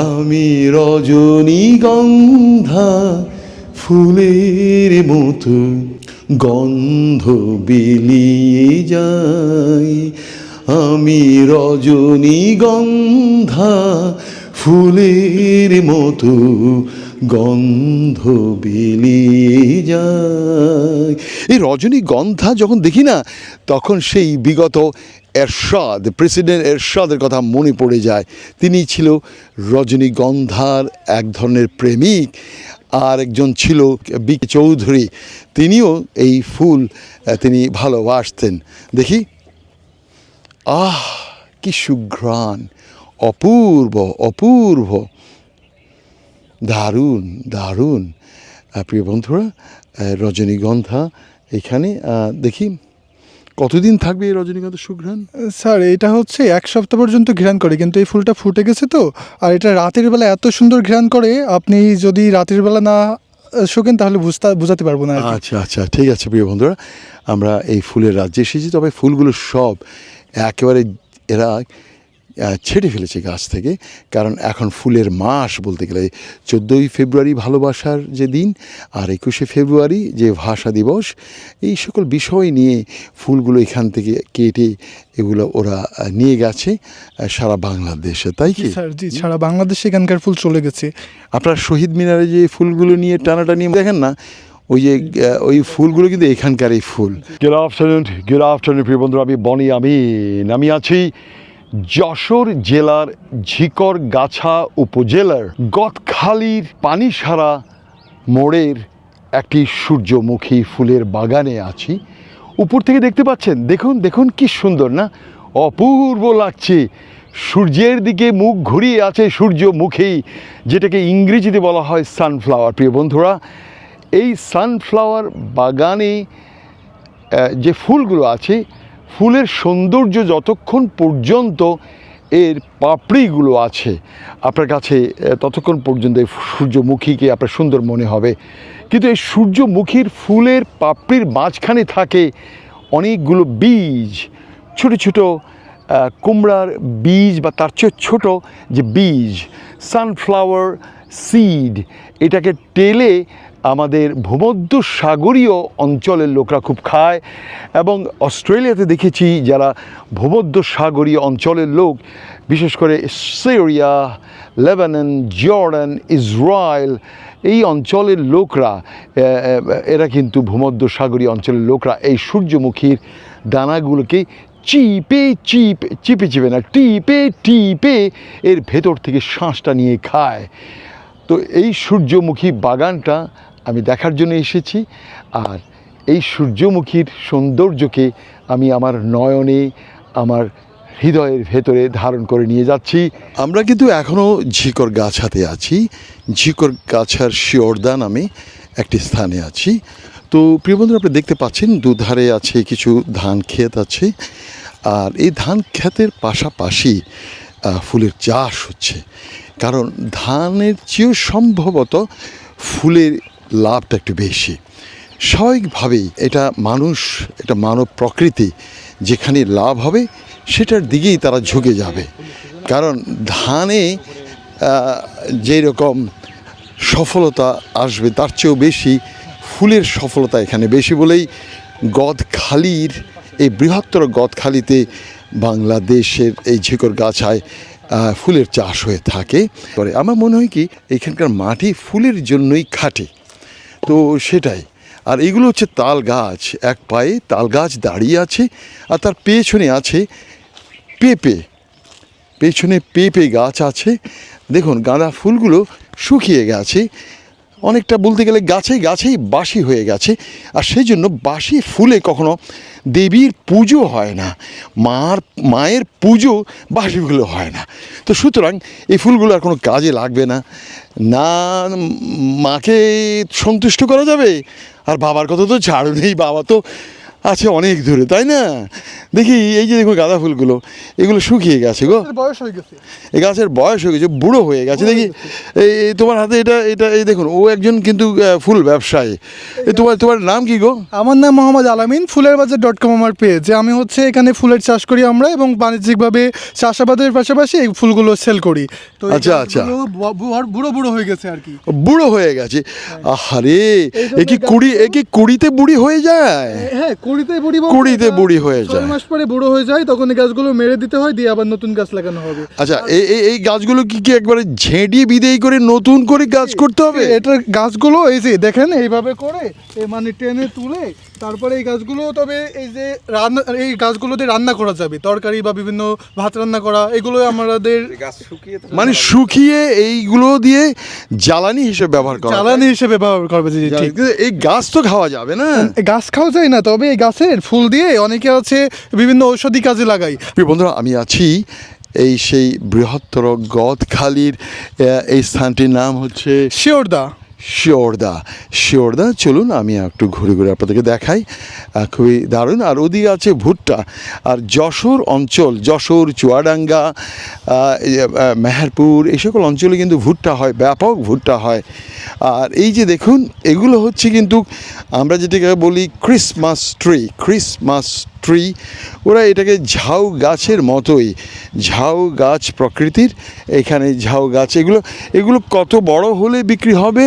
আমি রজনীগন্ধা, ফুলের মতো গন্ধ বিলিয়ে যাই। আমি রজনীগন্ধা, ফুলের মতো গন্ধ বিলিয়ে যায় এই রজনীগন্ধা যখন দেখি না, তখন সেই বিগত এরশাদ প্রেসিডেন্ট এরশাদের কথা মনে পড়ে যায়। তিনি ছিল রজনীগন্ধার এক ধরনের প্রেমিক, আর একজন ছিল বি চৌধুরী। তিনিও এই ফুল তিনি ভালোবাসতেন। দেখি। আহ, কি সুঘ্রাণ। অপূর্ব অপূর্ব। দারুণ দারুণ। প্রিয় বন্ধুরা রজনীগন্ধা এখানে দেখি। কতদিন থাকবে এই রজনীগন্ধা সুঘ্রাণ? স্যার এটা হচ্ছে এক সপ্তাহ পর্যন্ত ঘ্রাণ করে কিন্তু এই ফুলটা ফুটে গেছে তো। আর এটা রাতের বেলা এত সুন্দর ঘ্রাণ করে আপনি যদি রাতের বেলা না শোকেন তাহলে বুঝতে বোঝাতে পারব না আচ্ছা আচ্ছা ঠিক আছে প্রিয় বন্ধুরা আমরা এই ফুলের রাজ্যে এসেছি তবে ফুলগুলো সব একেবারে এরা ছেড়ে ফেলেছে গাছ থেকে। কারণ এখন ফুলের মাস বলতে গেলে চোদ্দোই ফেব্রুয়ারি ভালোবাসার যে দিন আর একুশে ফেব্রুয়ারি যে ভাষা দিবস এই সকল বিষয় নিয়ে ফুলগুলো এখান থেকে কেটে এগুলো ওরা নিয়ে গেছে সারা বাংলাদেশে। তাই কি? স্যার জি সারা বাংলাদেশে এখানকার ফুল চলে গেছে। আপনার শহীদ মিনারে যে ফুলগুলো নিয়ে টানাটানি দেখেন না? ওই যে ওই ফুলগুলো কিন্তু এখানকার এই ফুল। গুড আফটারনুন গুড আফটারনুন প্রিয় বন্ধুরা আমি বনি আমি আমি আছি যশোর জেলার ঝিকরগাছা উপজেলার গদখালির পানিসারা মোড়ের একটি সূর্যমুখী ফুলের বাগানে আছি। উপর থেকে দেখতে পাচ্ছেন, দেখুন দেখুন কি সুন্দর না? অপূর্ব লাগছে। সূর্যের দিকে মুখ ঘুরিয়ে আছে সূর্যমুখী, যেটাকে ইংরেজিতে বলা হয় সানফ্লাওয়ার প্রিয় বন্ধুরা, এই সানফ্লাওয়ার বাগানে যে ফুলগুলো আছে ফুলের সৌন্দর্য যতক্ষণ পর্যন্ত এর পাপড়িগুলো আছে, আপনার কাছে ততক্ষণ পর্যন্ত এই সূর্যমুখীকে আপনার সুন্দর মনে হবে। কিন্তু এই সূর্যমুখীর ফুলের পাপড়ির মাঝখানে থাকে অনেকগুলো বীজ, ছোট ছোট কুমড়ার বীজ বা তার চেয়ে ছোট যে বীজ সানফ্লাওয়ার সিড এটাকে টেলে আমাদের ভূমধ্য সাগরীয় অঞ্চলের লোকরা খুব খায় এবং অস্ট্রেলিয়াতে দেখেছি যারা ভূমধ্য সাগরীয় অঞ্চলের লোক, বিশেষ করে সিরিয়া, লেবানন, জর্ডান, ইসরায়েল, এই অঞ্চলের লোকরা এরা কিন্তু ভূমধ্য সাগরীয় অঞ্চলের লোকরা। এই সূর্যমুখীর দানাগুলোকে চিপে, চিপ, চিপে চিপে না, টিপে টিপে এর ভেতর থেকে শ্বাসটা নিয়ে খায়। তো এই সূর্যমুখী বাগানটা আমি দেখার জন্য এসেছি। আর এই সূর্যমুখীর সৌন্দর্যকে আমি আমার নয়নে, আমার হৃদয়ের ভেতরে ধারণ করে নিয়ে যাচ্ছি। আমরা কিন্তু এখনও ঝিকর গাছাতে আছি। ঝিকর গাছার শিওরদা নামে একটি স্থানে আছি। তো প্রিয় বন্ধুরা, আপনি দেখতে পাচ্ছেন দুধারে আছে কিছু ধান ক্ষেত আছে। আর এই ধান ক্ষেতের পাশাপাশি ফুলের চাষ হচ্ছে। কারণ ধানের চেয়েও সম্ভবত ফুলের লাভটা একটু বেশি। স্বাভাবিকভাবেই এটা মানুষ এটা মানব প্রকৃতি যেখানে লাভ হবে সেটার দিকেই তারা ঝুঁকে যাবে। কারণ ধানে আহ, যেই রকম সফলতা আসবে তার চেয়েও বেশি ফুলের সফলতা এখানে বেশি বলেই গদখালির এই বৃহত্তর গদখালিতে বাংলাদেশের এই ঝিকর গাছায় ফুলের চাষ হয়ে থাকে। পরে আমার মনে হয় কি এখানকার মাটি ফুলের জন্যই খাটে। তো সেটাই। আর এগুলো হচ্ছে তাল গাছ। এক পায়ে তাল গাছ দাঁড়িয়ে আছে আর তার পেছনে আছে পেঁপে। পেছনে পেঁপে গাছ আছে। দেখুন গাঁদা ফুলগুলো শুকিয়ে গেছে। অনেকটা বলতে গেলে গাছে গাছেই বাসি হয়ে গেছে। আর সেই জন্য বাসি ফুলে কখনো দেবীর পুজো হয় না। মার, মায়ের পুজো বাসিগুলো হয় না। তো সুতরাং এই ফুলগুলো আর কোনো কাজে লাগবে না। না, মাকে সন্তুষ্ট করা যাবে। আর বাবার কথা তো ছাড় নেই, বাবা তো আছে অনেক দূরে তাই না? দেখি এই যে দেখো গাঁদা ফুলগুলো এগুলো শুকিয়ে গেছে গো। বয়স হয়ে গেছে। এই গাছের বয়স হয়ে গেছে বুড়ো হয়ে গেছে। দেখি এই তোমার হাতে এটা এটা এই দেখুন ও একজন কিন্তু ফুল ব্যবসায়ী। এই তোমার তোমার নাম কি গো? আমার নাম মোহাম্মদ আলামিন ফুলের বাজার ডট কম আমার পেজ আমি হচ্ছে এখানে ফুলের চাষ করি আমরা এবং বাণিজ্যিকভাবে চাষাবাদের পাশাপাশি এই ফুলগুলো সেল করি। তো আচ্ছা, আচ্ছা। বুড়ো বুড়ো হয়ে গেছে আর কি। বুড়ো হয়ে গেছে। আহারে এই এ কি কুড়ি এ কি কুড়িতে বুড়ি হয়ে যায়? হ্যাঁ কুড়িতে বুড়ি কুড়িতে বুড়ি হয়ে যায়। মাস পরে বুড়ো হয়ে যায় তখন এই গাছগুলো মেরে দিতে হয় দিয়ে আবার নতুন গাছ লাগানো হবে। আচ্ছা এই এই- গাছগুলো কি কি একবারে ঝেঁটিয়ে বিদেই করে নতুন করে গাছ করতে হবে? এটার গাছগুলো এই যে দেখেন এইভাবে করে এ মানে টেনে তুলে তারপরে এই গাছগুলো তবে এই যে রান্না এই গাছগুলো দিয়ে রান্না করা যাবে তরকারি বা বিভিন্ন ভাত রান্না করা এগুলো আমাদের মানে শুকিয়ে এইগুলো দিয়ে জ্বালানি হিসেবে ব্যবহার করা জ্বালানি হিসেবে ব্যবহার করবে জি ঠিক। এই গাছ তো খাওয়া যাবে না? গাছ খাওয়া যায় না তবে এই গাছের ফুল দিয়ে অনেকে আছে বিভিন্ন ঔষধি কাজে লাগাই বন্ধুরা আমি আছি এই সেই বৃহত্তর গদখালির এই স্থানটির নাম হচ্ছে শিওরদা। শিওরদা। শিওরদা, চলুন আমি একটু ঘুরে ঘুরে আপনাদেরকে দেখাই। খুবই দারুণ। আর ওদিকে আছে ভুট্টা। আর যশোর অঞ্চল, যশোর, চুয়াডাঙ্গা মেহেরপুর, এই সকল অঞ্চলে কিন্তু ভুট্টা হয়, ব্যাপক ভুট্টা হয়। আর এই যে দেখুন, এগুলো হচ্ছে কিন্তু আমরা যেটাকে বলি ক্রিসমাস ট্রি ক্রিসমাস ট্রি ওরা এটাকে ঝাউ গাছের মতোই ঝাউ গাছ প্রকৃতির এখানে ঝাউ গাছ এগুলো এগুলো কত বড় হলে বিক্রি হবে?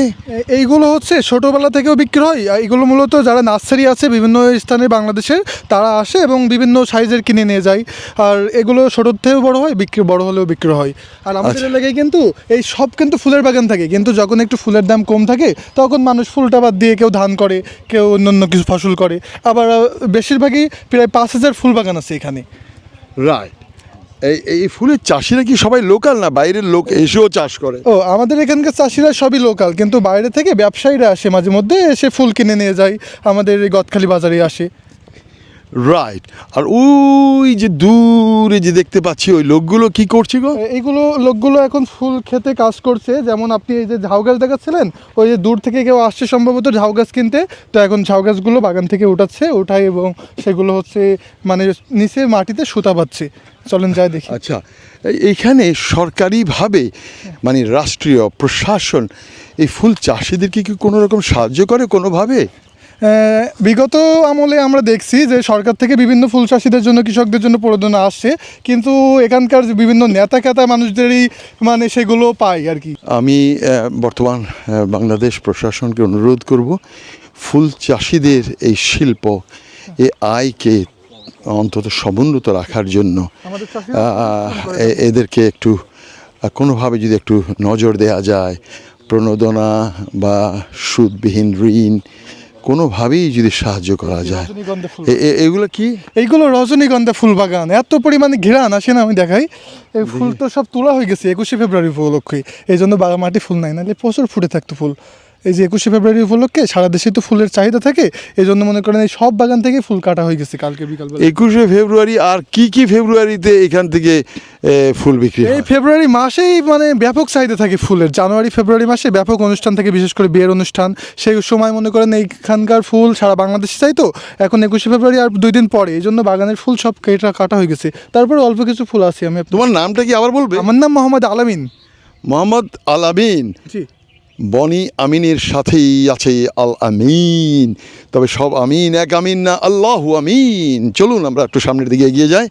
এইগুলো হচ্ছে ছোটোবেলা থেকেও বিক্রি হয়। আর এগুলো মূলত যারা নার্সারি আছে বিভিন্ন স্থানে বাংলাদেশের তারা আসে এবং বিভিন্ন সাইজের কিনে নিয়ে যায়। আর এগুলো ছোটোর থেকেও বড় হয় বিক্রি বড় হলেও বিক্রি হয়। আর আমাদের আচ্ছা। এলাকায় কিন্তু এই সব কিন্তু ফুলের বাগান থাকে। কিন্তু যখন একটু ফুলের দাম কম থাকে তখন মানুষ ফুলটা বাদ দিয়ে কেউ ধান করে কেউ অন্য অন্য কিছু ফসল করে। আবার বেশিরভাগই প্রায় পাঁচ হাজার ফুল বাগান আছে এখানে। রাইট এই এই ফুলের চাষিরা কি সবাই লোকাল না বাইরের লোক এসেও চাষ করে? ও আমাদের এখানকার চাষিরা সবই লোকাল কিন্তু বাইরে থেকে ব্যবসায়ীরা আসে মাঝে মধ্যে এসে ফুল কিনে নিয়ে যায় আমাদের এই গদখালি বাজারে আসে। রাইট আর ওই যে দূরে যে দেখতে পাচ্ছি ওই লোকগুলো কি করছে গো? এইগুলো লোকগুলো এখন ফুল খেতে কাজ করছে। যেমন আপনি এই যে ঝাউ গাছ দেখাচ্ছিলেন ওই যে দূর থেকে কেউ আসছে সম্ভবত ঝাউ গাছ কিনতে। তো এখন ঝাউ গাছগুলো বাগান থেকে উঠাচ্ছে উঠায় এবং সেগুলো হচ্ছে মানে নিচে মাটিতে সুতা পাচ্ছে চলেন যাই দেখি। আচ্ছা এই- এইখানে সরকারিভাবে মানে রাষ্ট্রীয় প্রশাসন এই ফুল চাষিদেরকে কি কোনো রকম সাহায্য করে কোনোভাবে? বিগত আমলে আমরা দেখছি যে সরকার থেকে বিভিন্ন ফুল চাষিদের জন্য কৃষকদের জন্য প্রণোদনা আসছে। কিন্তু এখানকার বিভিন্ন নেতা কেতা মানুষদেরই মানে সেগুলো পাই আর কি। আমি বর্তমান বাংলাদেশ প্রশাসনকে অনুরোধ করব ফুল চাষিদের এই শিল্প এই আয়কে অন্তত সমুন্নত রাখার জন্য এদেরকে একটু কোনোভাবে যদি একটু নজর দেওয়া যায় প্রণোদনা বা সুদবিহীন ঋণ কোনোভাবেই যদি সাহায্য করা যায়। এগুলো কি? এইগুলো রজনীগন্ধা ফুল বাগান। এত পরিমাণে ঘেরা আসে না আমি দেখাই। এই ফুল তো সব তোলা হয়ে গেছে একুশে ফেব্রুয়ারি উপলক্ষে। এই জন্য বাগা মাটি ফুল নাই নাহলে প্রচুর ফুটে থাকতো ফুল। এই যে একুশে ফেব্রুয়ারি উপলক্ষে সারা দেশে তো ফুলের চাহিদা থাকে এই জন্য মনে করেন এই সব বাগান থেকে ফুল কাটা হয়ে গেছে কালকে বিকালবেলা। একুশে ফেব্রুয়ারি আর কি কি ফেব্রুয়ারিতে এখান থেকে ফুল বিক্রি এই ফেব্রুয়ারি মাসেই মানে ব্যাপক চাহিদা থাকে ফুলের। জানুয়ারি ফেব্রুয়ারি মাসে ব্যাপক অনুষ্ঠান থাকে বিশেষ করে বিয়ের অনুষ্ঠান। সেই সময় মনে করেন এইখানকার ফুল সারা বাংলাদেশে চাই তো এখন একুশে ফেব্রুয়ারি আর দুই দিন পরে এই জন্য বাগানের ফুল সব কেটা কাটা হয়ে গেছে। তারপর অল্প কিছু ফুল আছে আমি তোমার নামটা কি আবার বলবে? আমার নাম মোহাম্মদ আলামিন। মোহাম্মদ আলামিন। জি। বনি আমিনের সাথেই আছে আল আমিন। তবে সব আমিন এক আমিন না, আল্লাহু আমিন। চলুন আমরা একটু সামনের দিকে এগিয়ে যাই।